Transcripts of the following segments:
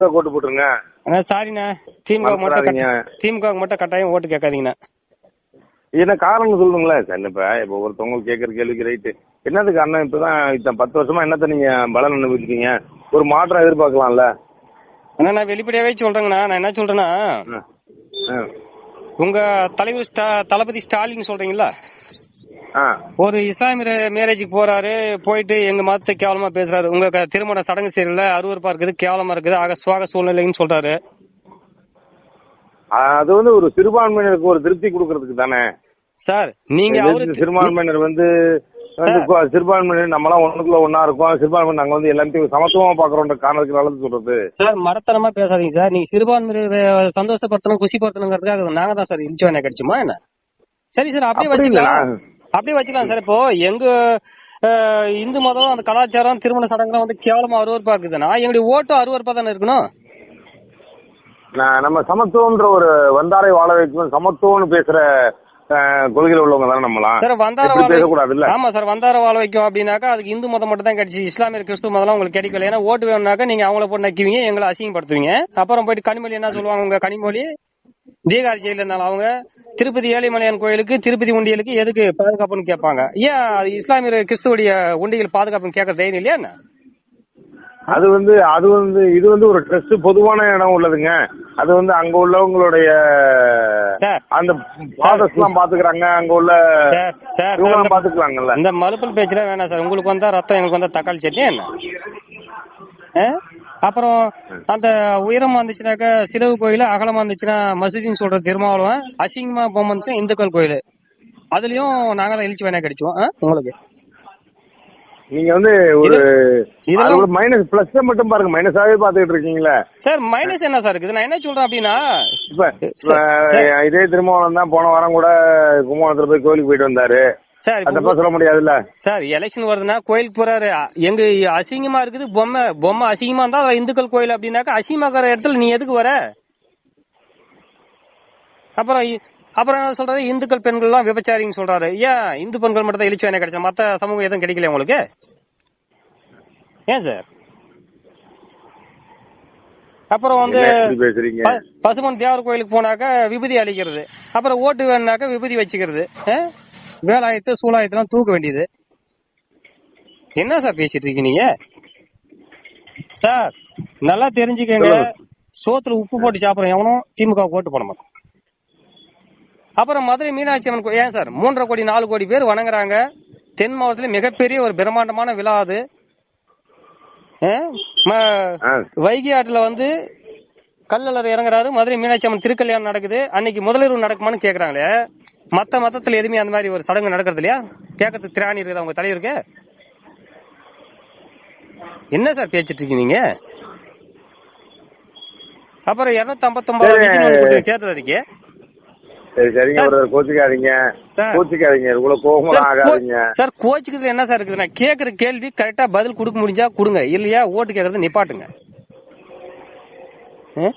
போட்டு போட்டுருங்க. அண்ணா சாரிண்ணா திமுக மட்டும் திமுக மட்டும் கட்டாயம் ஓட்டு கேட்காதீங்கண்ணா. என்ன காரணம் சொல்லுங்களேன் சார் இப்ப இப்ப ஒருத்தவங்க கேட்கற கேள்விக்கு ரைட்டு என்னதுக்கு அண்ணன் இப்பதான் இத்தனை பத்து வருஷமா என்னத்த நீங்க பலன் அனுபவிச்சிருக்கீங்க ஒரு மாற்றம் எதிர்பார்க்கலாம்ல. அண்ணா நான் வெளிப்படையாவே சொல்றேங்கண்ணா. நான் என்ன சொல்றேன்னா. உங்க தலைவர் தளபதி ஸ்டாலின் சொல்றீங்களா. ஒரு இஸ்லாமிய மேரேஜுக்கு போறாரு போயிட்டு எங்க மதத்தை கேவலமா பேசுறாரு. உங்க திருமண சடங்கு சரியில்லை அருவருப்பா இருக்குது கேவலமா இருக்குது ஆக சுவாக சூழ்நிலைன்னு சொல்றாரு. அது வந்து ஒரு சிறுபான்மையினருக்கு ஒரு திருப்தி கொடுக்கறதுக்கு தானே. சார் நீங்க சிறுபான்மையினர் வந்து சிறுபான்மையினர் நம்மளாம் ஒண்ணுக்குள்ள ஒன்னா இருக்கோம் சிறுபான்மை நாங்க வந்து எல்லாத்தையும் சமத்துவமா பாக்குறோன்ற காரணத்துக்கு நல்லது சொல்றது. சார் மரத்தனமா பேசாதீங்க சார். நீங்க சிறுபான்மையை சந்தோஷப்படுத்தணும் குஷிப்படுத்தணுங்கிறதுக்காக நாங்க தான் சார் இழிச்சு வேணா கிடைச்சுமா என்ன? சரி சார் அப்படியே வச்சுக்கலாம். அப்படியே வச்சுக்கலாம் சார். இப்போ எங்க இந்து மதம் அந்த கலாச்சாரம் திருமண சடங்குலாம் வந்து கேவலமா அருவருப்பாக்குதுன்னா எங்களுடைய ஓட்டும் அருவருப்பா தானே இருக்கணும்? நம்ம சமத்துவம்ன்ற ஒரு வந்தாரை வாழ வைக்கும் சமத்துவம்னு பேசுற கொள்கையில உள்ளவங்க தானே நம்மளாம் சார் வந்தார பேசக்கூடாதுல்ல? ஆமா சார் வந்தார வாழ வைக்கும் அப்படின்னாக்கா அதுக்கு இந்து மதம் மட்டும் தான் கிடைச்சு இஸ்லாமிய கிறிஸ்துவ மதம் உங்களுக்கு கிடைக்கல. ஏன்னா ஓட்டு வேணும்னாக்கா நீங்க அவங்கள போட்டு நக்குவீங்க எங்களை அசிங்கப்படுத்துவீங்க. அப்புறம் போயிட்டு கனிமொழி என்ன சொல்லுவாங்க உங்க கனிமொழி? தீகாரி ஜெயில இருந்தாலும் அவங்க திருப்பதி ஏழிமலையான் கோயிலுக்கு திருப்பதி உண்டியலுக்கு எதுக்கு பாதுகாப்புன்னு கேட்பாங்க? ஏன் இஸ்லாமிய கிறிஸ்துவோடைய உண்டியல் பாதுகாப்புன்னு கேட்கற தைரியம் இல்லையா என்ன? அது வந்து அது வந்து இது வந்து ஒரு ட்ரஸ்ட் பொதுவான இடம் உள்ளதுங்க. அது வந்து அங்க உள்ளவங்களுடைய அந்த ஃபாதர்ஸ் எல்லாம் பாத்துக்கிறாங்க அங்க உள்ள சார் பாத்துக்கலாங்கல்ல. இந்த மலுப்பல் பேச்சுல வேணாம் சார். உங்களுக்கு வந்தா ரத்தம் எங்களுக்கு வந்தா தக்காளி சட்னி என்ன? அப்புறம் அந்த உயரமா இருந்துச்சுனாக்கா சிலவு கோயில் அகலமா இருந்துச்சுன்னா மசூதின்னு சொல்ற திருமாவளவன். அசிங்கமா போக வந்துச்சுன்னா இந்துக்கள் கோயில். அதுலயும் நாங்க தான் எழுச்சி வேணா கிடைச்சோம்? உங்களுக்கு? நீங்க வந்து ஒரு மைனஸ் பிளஸ் மட்டும் பாருங்க. மைனஸாவே பாத்துக்கிட்டு இருக்கீங்களே. சார் மைனஸ் என்ன சார் இருக்குது? நான் என்ன சொல்றேன் அப்படின்னா இப்ப இதே திருமாவளம் தான் போன வாரம் கூட கும்பகோணத்துல போய் கோயிலுக்கு போயிட்டு வந்தாரு. சார் அதப்ப சொல்ல முடியாதுல்ல? சார் எலெக்ஷன் வருதுன்னா கோயிலுக்கு போறாரு. எங்க அசிங்கமா இருக்குது பொம்மை பொம்மை அசிங்கமா இருந்தா இந்துக்கள் கோயில் அப்படின்னாக்கா அசிங்கமாக்கிற இடத்துல நீ எதுக்கு வர? அப்புறம் அப்புறம் என்ன சொல்றாரு இந்துக்கள் பெண்கள் எல்லாம் விபச்சாரின்னு சொல்றாரு. ஏன்? இந்து பெண்கள் மட்டும் தான் இழிச்சு வேணா கிடைச்சா? மத்த சமூகம் எதுவும் கிடைக்கல உங்களுக்கு? ஏன் சார்? அப்புறம் வந்து பசுமன் தேவர் கோயிலுக்கு போனாக்க விபூதி அளிக்கிறது. அப்புறம் ஓட்டு வேணுனாக்க விபூதி வச்சுக்கிறது? வேலாயத்து சூலாயத்தெல்லாம் தூக்க வேண்டியது. என்ன சார் பேசிட்டு இருக்கீங்க நீங்க? சார் நல்லா தெரிஞ்சுக்கங்க. சோத்துல உப்பு போட்டு சாப்பிடுறோம் எவனும் திமுக ஓட்டு போட மாட்டான் அப்புறம் மதுரை மீனாட்சி அம்மன் ஏன் சார்? மூன்றரை கோடி நாலு கோடி பேர் வணங்குறாங்க. தென் மாவட்டத்துல மிகப்பெரிய ஒரு பிரம்மாண்டமான விழா அது. வைகை ஆற்றுல வந்து கல்லலர் இறங்குறாரு. மதுரை மீனாட்சி அம்மன் திருக்கல்யாணம் நடக்குது. அன்னைக்கு முதலிரவு நடக்குமான்னு கேக்குறாங்களே. மத்த மதத்துல எதுவுமே அந்த மாதிரி ஒரு சடங்கு நடக்கிறது இல்லையா? கேட்கறதுக்கு திராணி இருக்குது? அவங்க தலைவருக்கு என்ன சார் பேசிட்டு இருக்கீங்க நீங்க? அப்புறம் இருநூத்தி ஐம்பத்தி தேர்தல் அறிக்கை சரி சரிங்க. சார். ஒரு கோச்சிக்காதீங்க. கோச்சிக்காதீங்க. இவ்வளவு கோபம் ஆகாதீங்க. சார் கோச்சுக்கிறதுல என்ன சார் இருக்குது நான் கேக்குற கேள்வி கரெக்டா பதில் கொடுக்க முடிஞ்சா கொடுங்க. இல்லையா ஓட்டு கேக்குறது நிப்பாட்டுங்க. ஆ?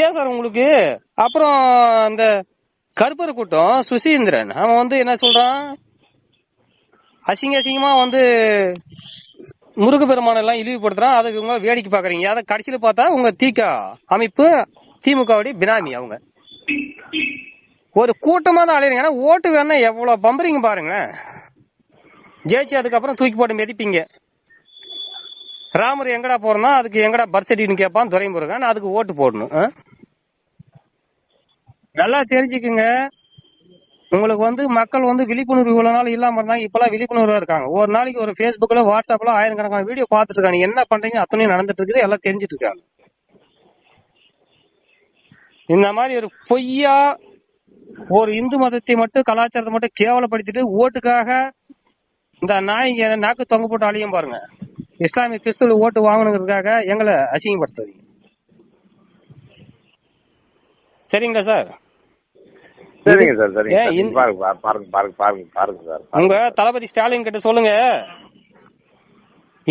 ஏன் சார் உங்களுக்கு? அப்புறம் இந்த கருப்பர் கூட்டம் சுசீந்திரன் அவன் வந்து என்ன சொல்றான்? அசிங்க அசிங்கமா வந்து முருகப்பெருமான எல்லாம் இழிவுபடுத்துறான். அதை இவங்க வேடிக்கை பாக்குறீங்க அதை கடைசியில பார்த்தா உங்க திக அமைப்பு திமுகவுடைய பினாமி அவங்க. ஒரு கூட்டமா தான் அலையறீங்க. ஆனா ஓட்டு வேணா எவ்வளவு பம்புறீங்க பாருங்க ஜெயிச்சு அதுக்கப்புறம் தூக்கி போட்டு மிதிப்பீங்க. ராமர் எங்கடா போறோம்னா அதுக்கு எங்கடா பர்த் சர்டிஃபிகேட் கேட்பான் துரைமுருகன் அதுக்கு ஓட்டு போடணும் நல்லா தெரிஞ்சுக்குங்க. உங்களுக்கு வந்து மக்கள் வந்து விழிப்புணர்வு இவ்வளவு நாள் இல்லாம இருந்தாங்க இப்பெல்லாம் விழிப்புணர்வா இருக்காங்க. ஒரு நாளைக்கு ஒரு Facebookல வாட்ஸ்அப்ல ஆயிரக்கணக்கான வீடியோ பார்த்துட்டு இருக்காங்க. என்ன பண்றீங்க? அத்தனையும் நடந்துட்டு இருக்குது எல்லாம் தெரிஞ்சிட்டு இருக்காங்க. இந்த மாதிரி ஒரு பொய்யா ஒரு இந்து மதத்தை மட்டும் கலாச்சாரத்தை மட்டும் கேவலப்படுத்திட்டு ஓட்டுக்காக இந்த நாய்ங்க நாக்கு தொங்க போட்டு அழியும் பாருங்க. இஸ்லாமிய கிறிஸ்துவ ஓட்டு வாங்கணுங்கிறதுக்காக எங்களை அசிங்கப்படுத்துறீங்க சரிங்களா சார்? சரிங்க சார் சரிங்க பாருங்க பாருங்க பாருங்க பாருங்க பாருங்க சார். உங்க தளபதி ஸ்டாலின் கிட்ட சொல்லுங்க.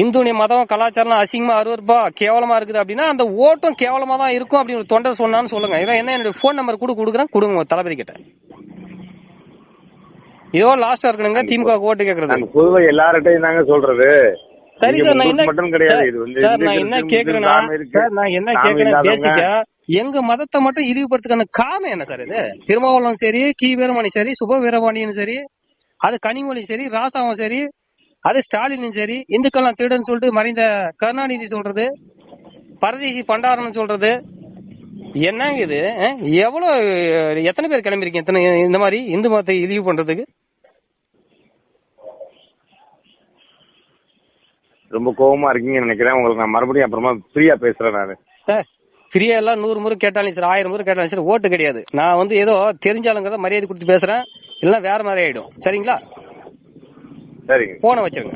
இந்துடைய மதம் கலாச்சாரம் அசிங்கமா அருவருப்பா கேவலமா இருக்குது அப்படின்னா அந்த ஓட்டும் கேவலமா தான் இருக்கும் அப்படின்னு தொண்டர் சொன்னான்னு சொல்லுங்க. இவன் என்ன என்னுடைய போன் நம்பர் கூட கொடுக்குறேன் கொடுங்க தளபதி கிட்ட. இதோ லாஸ்டா இருக்கணுங்க திமுக ஓட்டு கேக்குறது. நாங்க பொதுவா எல்லார்ட்டையும் தாங்க சொல்றது. சரி சார் நான் என்ன சார், நான் என்ன கேக்குறேன்னா சார் நான் என்ன கேக்குறேன் பேசிக்கா எங்க மதத்தை மட்டும் இழிவுபடுத்துக்கான காரணம் என்ன சார் இது? திருமாவளவன் சரி கி. வீரமணி சரி சுப வீரபாண்டியனும் சரி அது கனிமொழி சரி ராசாவும் சரி அது ஸ்டாலினும் சரி இந்துக்கள்லாம் திருடன்னு சொல்லிட்டு மறைந்த கருணாநிதி சொல்றது பரதேசி பண்டாரன் சொல்றது. என்னங்க இது? எவ்வளவு எத்தனை பேர் கிளம்பிருக்கீங்க எத்தனை இந்த மாதிரி இந்து மதத்தை இழிவு பண்றதுக்கு? ரொம்ப கோவமா இருக்கீங்கன்னு நினைக்கிறேன். உங்களுக்கு நான் மறுபடியும் அப்புறமா ஃப்ரீயா பேசுறேன் நானு. சார் ஃப்ரீயா எல்லாம் நூறு முறை கேட்டாலும் சரி ஆயிரம் முறை கேட்டாலும் சரி ஓட்டு கிடையாது. நான் வந்து ஏதோ தெரிஞ்சாலுங்கிறத மரியாதை கொடுத்து பேசுறேன். இல்லைன்னா வேற மாதிரி ஆயிடும். சரிங்களா? சரிங்க. போனை வச்சிருங்க.